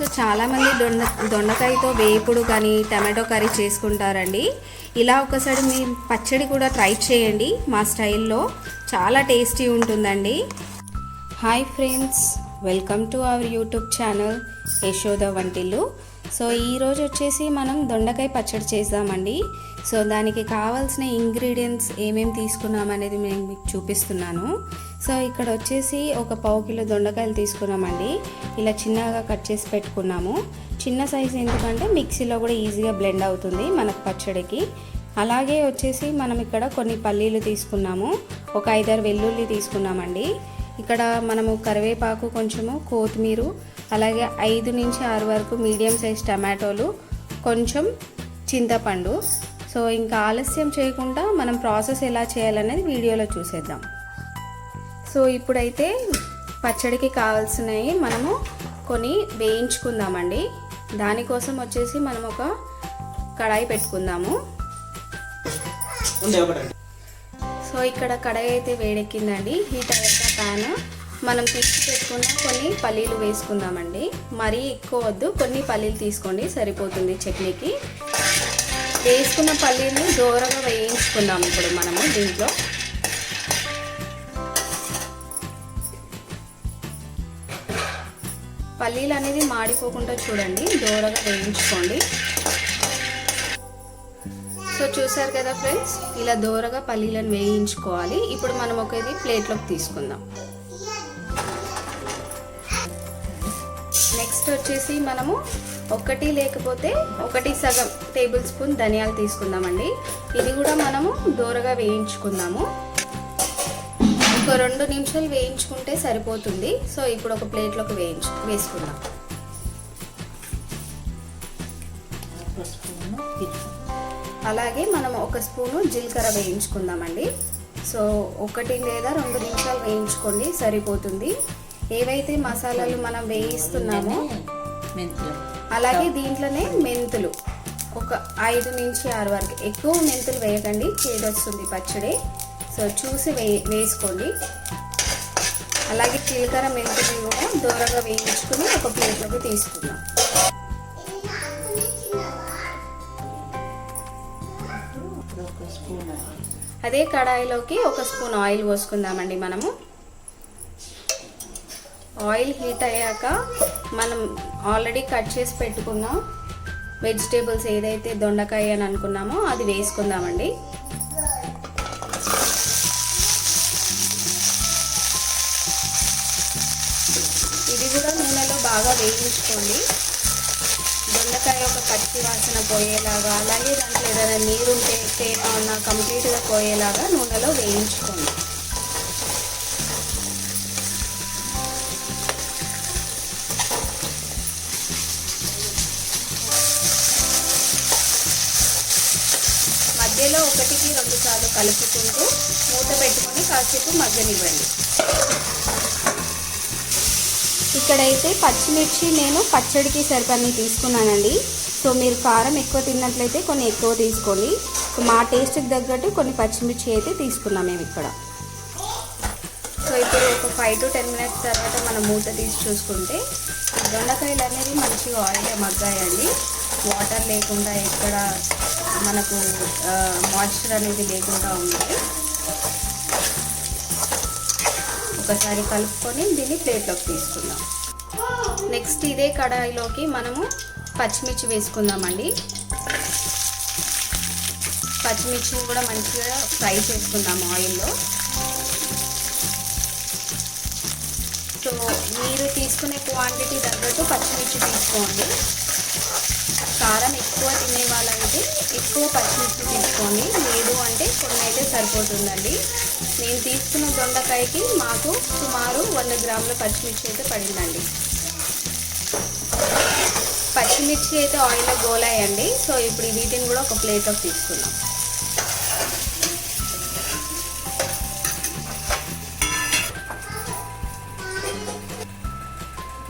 So చాలామంది దొండ దొండకాయతో వేపుడు కానీ టమాటో కర్రీ చేసుకుంటారండి. ఇలా ఒకసారి మీ పచ్చడి కూడా ట్రై చేయండి మా స్టైల్లో. చాలా టేస్టీ ఉంటుందండి. Hi friends welcome to our YouTube channel Yashoda వంటిల్లు. సో ఈరోజు వచ్చేసి మనం దొండకాయ పచ్చడి చేద్దామండి. సో దానికి కావాల్సిన ఇంగ్రీడియంట్స్ ఏమేమి తీసుకున్నాం అనేది నేను మీకు చూపిస్తున్నాను. సో ఇక్కడ వచ్చేసి ఒక పావు కిలో దొండకాయలు తీసుకున్నామండి. ఇలా చిన్నగా కట్ చేసి పెట్టుకున్నాము. చిన్న సైజు ఎందుకంటే మిక్సీలో కూడా ఈజీగా బ్లెండ్ అవుతుంది మనకు పచ్చడికి. అలాగే వచ్చేసి మనం ఇక్కడ కొన్ని పల్లీలు తీసుకున్నాము. ఒక ఐదారు వెల్లుల్లి తీసుకున్నామండి. ఇక్కడ మనము కరివేపాకు కొంచెము కొత్తిమీర అలాగే ఐదు నుంచి ఆరు వరకు మీడియం సైజ్ టమాటోలు కొంచెం చింతపండు. సో ఇంకా ఆలస్యం చేయకుండా మనం ప్రాసెస్ ఎలా చేయాలనేది వీడియోలో చూసేద్దాం. సో ఇప్పుడైతే పచ్చడికి కావాల్సినవి మనము కొన్ని వేయించుకుందామండి. దానికోసం వచ్చేసి మనం ఒక కడాయి పెట్టుకుందాము. సో ఇక్కడ కడాయి అయితే వేడెక్కిందండి. హీట్ అయ్యాక ప్యాన్. మనం తీసి పెట్టుకున్న కొన్ని పల్లీలు వేసుకుందామండి. మరీ ఎక్కువ వద్దు కొన్ని పల్లీలు తీసుకోండి సరిపోతుంది చట్నీకి. వేసుకున్న పల్లీలు దూరంగా వేయించుకుందాం ఇప్పుడు మనము దీంట్లో. పల్లీలు అనేది మాడిపోకుండా చూడండి దూరగా వేయించుకోండి. సో చూసారు కదా ఫ్రెండ్స్ ఇలా దూరగా పల్లీలను వేయించుకోవాలి. ఇప్పుడు మనం ఒక ఇది ప్లేట్లోకి తీసుకుందాం. నెక్స్ట్ వచ్చేసి మనము ఒకటి లేకపోతే ఒకటి సగం టేబుల్ స్పూన్ ధనియాలు తీసుకుందామండి. ఇది కూడా మనము దూరగా వేయించుకుందాము. ఒక రెండు నిమిషాలు వేయించుకుంటే సరిపోతుంది. సో ఇప్పుడు ఒక ప్లేట్లోకి వేయించు వేసుకుందాం. అలాగే మనం ఒక స్పూను జీలకర్ర వేయించుకుందామండి. సో ఒకటి లేదా రెండు నిమిషాలు వేయించుకోండి సరిపోతుంది. ఏవైతే మసాలాలు మనం వేయిస్తున్నామో మెంతులు అలాగే దీంట్లోనే మెంతులు. ఒక ఐదు నుంచి ఆరు వరకు ఎక్కువ మెంతులు వేయకండి చేదొస్తుంది పచ్చడి. సో చూసి వే వేసుకోండి. అలాగే జీలకర్ర మెంతులు కూడా దూరంగా వేయించుకుని ఒక ప్లేట్లోకి తీసుకుందాం. అదే కడాయిలోకి ఒక స్పూన్ ఆయిల్ పోసుకుందామండి మనము. ఆయిల్ హీట్ అయ్యాక మనం ఆల్రెడీ కట్ చేసి పెట్టుకున్న వెజిటేబుల్స్ ఏదైతే దొండకాయ అని అనుకున్నామో అది వేసుకుందామండి. వేయించుకోండి దొండకాయ ఒక పచ్చి వాసన పోయేలాగా అలాగే దాంట్లో ఏదైనా నీరుంటే తేమ ఉన్న కంప్లీట్గా పోయేలాగా నూనెలో వేయించుకోండి. మధ్యలో ఒకటికి రెండు సార్లు కలుపుకుంటూ మూత పెట్టుకొని కాసేపు మగ్గనివ్వండి. ఇక్కడైతే పచ్చిమిర్చి నేను పచ్చడికి సరిపడిని తీసుకున్నానండి. సో మీరు కారం ఎక్కువ తిన్నట్లయితే కొన్ని ఎక్కువ తీసుకోండి. సో మా టేస్ట్కి తగ్గట్టు కొన్ని పచ్చిమిర్చి అయితే తీసుకున్నాం మేము ఇక్కడ. సో ఇప్పుడు ఒక ఫైవ్ టు టెన్ మినిట్స్ తర్వాత మనం మూత తీసి చూసుకుంటే దొండకాయలు అనేది మంచిగా ఆయిల్ మగ్గాయండి. వాటర్ లేకుండా ఎక్కడ మనకు మాయిశ్చర్ అనేది లేకుండా ఉంది. ఒక్కసారి కలుపుకొని దీన్ని ప్లేట్లోకి తీసుకుందాం. నెక్స్ట్ ఇదే కడాయిలోకి మనము పచ్చిమిర్చి వేసుకుందామండి. పచ్చిమిర్చిని కూడా మంచిగా ఫ్రై చేసుకుందాం ఆయిల్లో. సో మీరు తీసుకునే క్వాంటిటీ తగ్గట్టు పచ్చిమిర్చి తీసుకోండి. కారం ఎక్కువ తినే వాళ్ళైతే ఎక్కువ పచ్చిమిర్చి తీసుకోండి. లేదు అంటే కొన్ని అయితే సరిపోతుందండి. నేను తీసుకున్న దొండకాయకి మాకు సుమారు వంద గ్రాముల పచ్చిమిర్చి అయితే పడిందండి. పచ్చిమిర్చి అయితే ఆయిల్లో గోలాయండి. సో ఇప్పుడు వీటిని కూడా ఒక ప్లేట్లోకి తీసుకున్నాం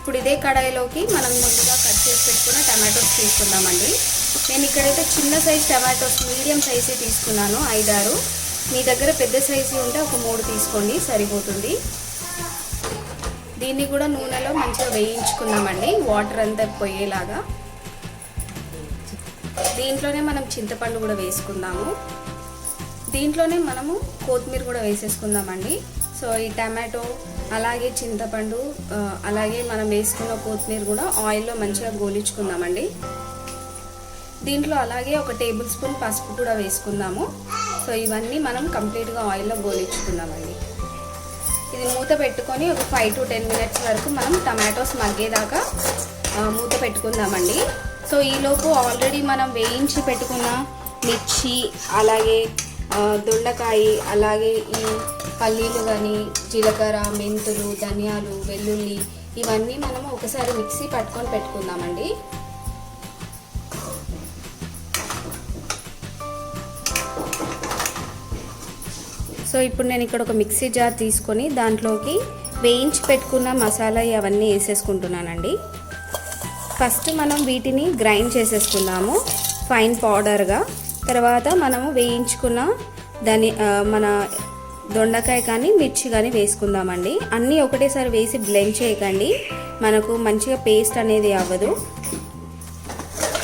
ఇప్పుడు ఇదే కడాయిలోకి మనం ముందుగా కట్ చేసి పెట్టుకున్న టమాటోస్ తీసుకుందామండి. నేను ఇక్కడైతే చిన్న సైజ్ టమాటోస్ మీడియం సైజే తీసుకున్నాను ఐదారు. మీ దగ్గర పెద్ద సైజు ఉంటే ఒక మూడు తీసుకోండి సరిపోతుంది. దీన్ని కూడా నూనెలో మంచిగా వేయించుకున్నామండి వాటర్ అంతా పోయేలాగా. దీంట్లోనే మనం చింతపండు కూడా వేసుకుందాము. దీంట్లోనే మనము కొత్తిమీర కూడా వేసేసుకుందామండి. సో ఈ టమాటో అలాగే చింతపండు అలాగే మనం వేసుకున్న కొత్తిమీర కూడా ఆయిల్లో మంచిగా గోలించుకుందామండి. దీంట్లో అలాగే ఒక టేబుల్ స్పూన్ పసుపు కూడా వేసుకుందాము. సో ఇవన్నీ మనం కంప్లీట్గా ఆయిల్లో గోలించుకున్నామండి. ఇది మూత పెట్టుకొని ఒక ఫైవ్ టు టెన్ మినిట్స్ వరకు మనం టమాటోస్ మగ్గేదాకా మూత పెట్టుకుందామండి. సో ఈలోపు ఆల్రెడీ మనం వేయించి పెట్టుకున్న మిర్చి అలాగే దొండకాయ అలాగే ఈ పల్లీలు కానీ జీలకర్ర మెంతులు ధనియాలు వెల్లుల్లి ఇవన్నీ మనం ఒకసారి మిక్సీ పట్టుకొని పెట్టుకుందామండి. సో ఇప్పుడు నేను ఇక్కడ ఒక మిక్సీ జార్ తీసుకొని దాంట్లోకి వేయించి పెట్టుకున్న మసాలా అవన్నీ వేసేసుకుంటున్నానండి. ఫస్ట్ మనం వీటిని గ్రైండ్ చేసేసుకుందాము ఫైన్ పౌడర్గా. తర్వాత మనము వేయించుకున్న దాని మన దొండకాయ కానీ మిర్చి కానీ వేసుకుందామండి. అన్నీ ఒకటేసారి వేసి బ్లెండ్ చేయకండి. మనకు మంచిగా పేస్ట్ అనేది అవ్వదు.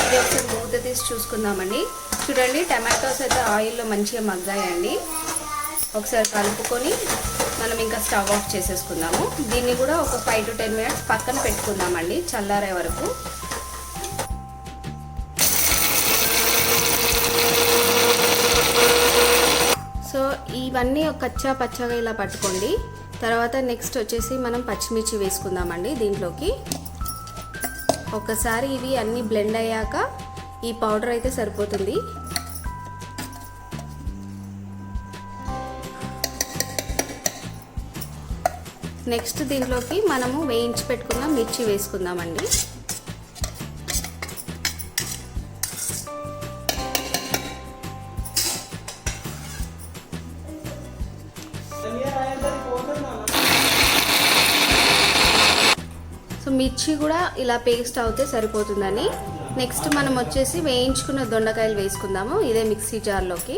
ఇది ఒకసారి మూత తీసి చూసుకుందామండి. చూడండి టమాటోస్ అయితే ఆయిల్లో మంచిగా మగ్గాయండి. ఒకసారి కలుపుకొని మనం ఇంకా స్టవ్ ఆఫ్ చేసేసుకుందాము. దీన్ని కూడా ఒక ఫైవ్ టు టెన్ మినిట్స్ పక్కన పెట్టుకుందామండి చల్లారే వరకు. సో ఇవన్నీ కచ్చా పచ్చగా ఇలా పట్టుకోండి. తర్వాత నెక్స్ట్ వచ్చేసి మనం పచ్చిమిర్చి వేసుకుందామండి దీంట్లోకి. ఒకసారి ఇవి అన్నీ బ్లెండ్ అయ్యాక ఈ పౌడర్ అయితే సరిపోతుంది. నెక్స్ట్ దీంట్లోకి మనము వేయించి పెట్టుకున్న మిర్చి వేసుకుందామండి. సో మిర్చి కూడా ఇలా పేస్ట్ అవుతే సరిపోతుందని. నెక్స్ట్ మనం వచ్చేసి వేయించుకున్న దొండకాయలు వేసుకుందాము ఇదే మిక్సీ జార్లోకి.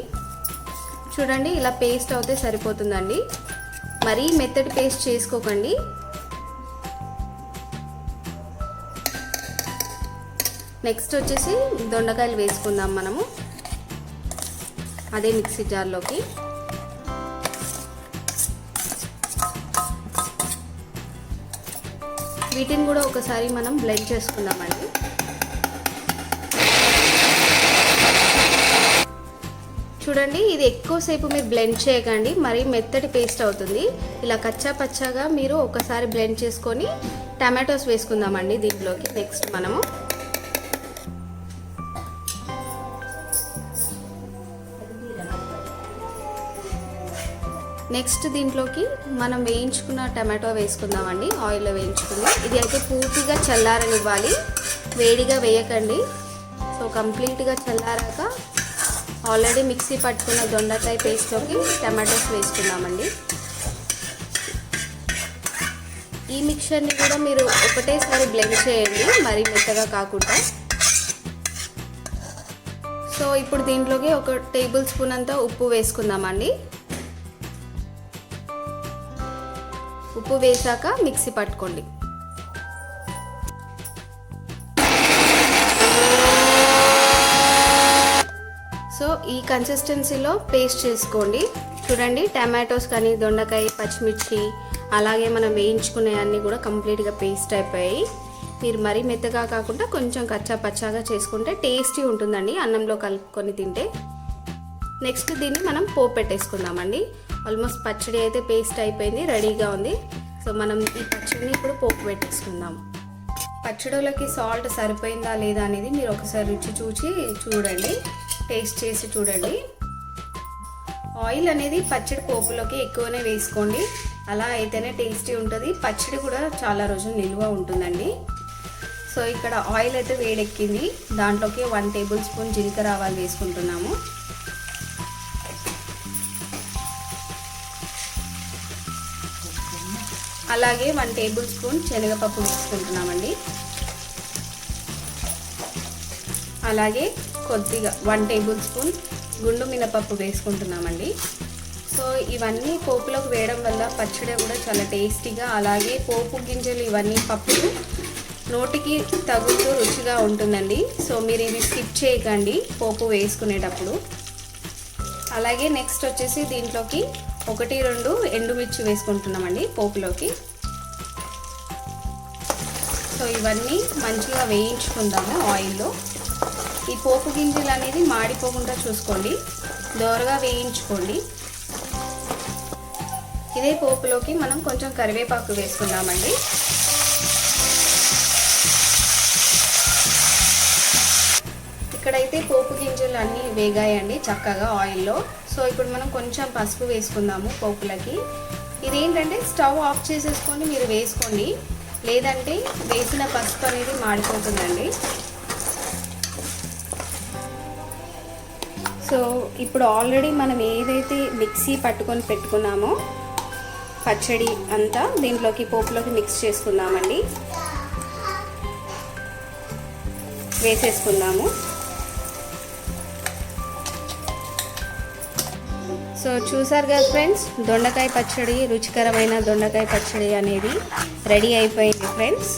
చూడండి ఇలా పేస్ట్ అవుతే సరిపోతుందండి. మరీ మెత్తటి పేస్ట్ చేసుకోకండి. నెక్స్ట్ వచ్చేసి దొండకాయలు వేసుకుందాం మనము. అదే మిక్సీ జార్లోకి. వీటిని కూడా ఒకసారి మనం బ్లెండ్ చేసుకుందామండి. చూడండి ఇది ఎక్కువసేపు మీరు బ్లెండ్ చేయకండి మరీ మెత్తటి పేస్ట్ అవుతుంది. ఇలా కచ్చా పచ్చాగా మీరు ఒకసారి బ్లెండ్ చేసుకొని టమాటోస్ వేసుకుందామండి దీంట్లోకి. నెక్స్ట్ మనము నెక్స్ట్ దీంట్లోకి మనం వేయించుకున్న టమాటో వేసుకుందామండి. ఆయిల్లో వేయించుకుందాం ఇది అయితే పూర్తిగా చల్లారనివ్వాలి. వేడిగా వేయకండి. సో కంప్లీట్గా చల్లారాక ఆల్రెడీ మిక్సీ పట్టుకున్న దొండకాయ పేస్ట్లోకి టమాటోస్ వేసుకుందామండి. ఈ మిక్చర్ని కూడా మీరు ఒకటేసారి బ్లెండ్ చేయండి మరీ మెత్తగా కాకుండా. సో ఇప్పుడు దీంట్లోకి ఒక టేబుల్ స్పూన్ అంతా ఉప్పు వేసుకుందామండి. ఉప్పు వేసాక మిక్సీ పట్టుకోండి. సో ఈ కన్సిస్టెన్సీలో పేస్ట్ చేసుకోండి. చూడండి టమాటోస్ కానీ దొండకాయ పచ్చిమిర్చి అలాగే మనం వేయించుకునే అన్నీ కూడా కంప్లీట్గా పేస్ట్ అయిపోయాయి. మీరు మరీ మెత్తగా కాకుండా కొంచెం కచ్చా పచ్చాగా చేసుకుంటే టేస్టీ ఉంటుందండి అన్నంలో కలుపుకొని తింటే. నెక్స్ట్ దీన్ని మనం పోపు పెట్టేసుకుందామండి. ఆల్మోస్ట్ పచ్చడి అయితే పేస్ట్ అయిపోయింది రెడీగా ఉంది. సో మనం ఈ పచ్చడిని ఇప్పుడు పోపు పెట్టేసుకుందాం. పచ్చడిలోకి సాల్ట్ సరిపోయిందా లేదా అనేది మీరు ఒకసారి రుచి చూసి చూడండి. టేస్ట్ చేసి చూడండి. ఆయిల్ అనేది పచ్చడి పోపులోకి ఎక్కువనే వేసుకోండి. అలా అయితేనే టేస్టీ ఉంటుంది. పచ్చడి కూడా చాలా రోజులు నిల్వ ఉంటుందండి. సో ఇక్కడ ఆయిల్ అయితే వేడెక్కింది. దాంట్లోకి వన్ టేబుల్ స్పూన్ జీలకర్ర ఆవాలు వేసుకుంటున్నాము. అలాగే వన్ టేబుల్ స్పూన్ శనగపప్పు వేసుకుంటున్నామండి. అలాగే కొద్దిగా వన్ టేబుల్ స్పూన్ గుండు మినపప్పు వేసుకుంటున్నామండి. సో ఇవన్నీ పోపులోకి వేయడం వల్ల పచ్చడి కూడా చాలా టేస్టీగా అలాగే పోపు గింజలు ఇవన్నీ పప్పులు నోటికి తగులుతూ రుచిగా ఉంటుందండి. సో మీరు ఇది స్కిప్ చేయకండి పోపు వేసుకునేటప్పుడు. అలాగే నెక్స్ట్ వచ్చేసి దీంట్లోకి ఒకటి రెండు ఎండుమిర్చి వేసుకుంటున్నామండి పోపులోకి. సో ఇవన్నీ మంచిగా వేయించుకుందాము ఆయిల్లో. ఈ పోపు గింజలు అనేది మాడిపోకుండా చూసుకోండి. దోరగా వేయించుకోండి. ఇదే పోపులోకి మనం కొంచెం కరివేపాకు వేసుకుందామండి. ఇక్కడైతే పోపు గింజలు అన్నీ వేగాయండి చక్కగా ఆయిల్లో. సో ఇప్పుడు మనం కొంచెం పసుపు వేసుకుందాము పోపులకి. ఇదేంటంటే స్టవ్ ఆఫ్ చేసేసుకొని మీరు వేసుకోండి. లేదంటే వేసిన పసుపు అనేది మాడిపోతుందండి. సో ఇప్పుడు ఆల్రెడీ మనం ఏదైతే మిక్సీ పట్టుకొని పెట్టుకున్నామో పచ్చడి అంతా దీంట్లోకి పోపులోకి మిక్స్ చేసుకుందామండి. వేసేసుకుందాము. సో చూసారు కదా ఫ్రెండ్స్ దొండకాయ పచ్చడి రుచికరమైన దొండకాయ పచ్చడి అనేది రెడీ అయిపోయింది ఫ్రెండ్స్.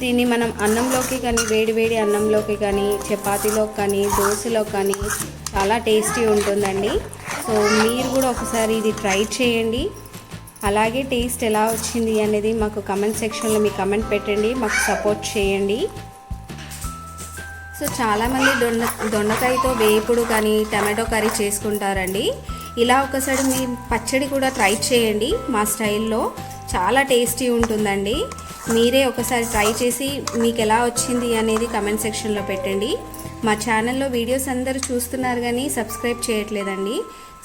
దీన్ని మనం అన్నంలోకి కానీ వేడి వేడి అన్నంలోకి కానీ చపాతీలోకి కానీ దోశలో కానీ చాలా టేస్టీ ఉంటుందండి. సో మీరు కూడా ఒకసారి ఇది ట్రై చేయండి. అలాగే టేస్ట్ ఎలా వచ్చింది అనేది మాకు కమెంట్ సెక్షన్లో మీ కమెంట్ పెట్టండి. మాకు సపోర్ట్ చేయండి. సో చాలామంది దొండ దొండకాయతో వేపుడు కానీ టమాటో కర్రీ చేసుకుంటారండి. ఇలా ఒకసారి మీ పచ్చడి కూడా ట్రై చేయండి మా స్టైల్లో. చాలా టేస్టీ ఉంటుందండి. మీరే ఒకసారి ట్రై చేసి మీకు ఎలా వచ్చింది అనేది కమెంట్ సెక్షన్లో పెట్టండి. మా ఛానల్లో వీడియోస్ అందరూ చూస్తున్నారు కానీ సబ్స్క్రైబ్ చేయట్లేదండి.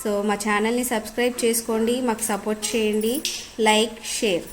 సో మా ఛానల్ని సబ్స్క్రైబ్ చేసుకోండి మాకు సపోర్ట్ చేయండి. Like share.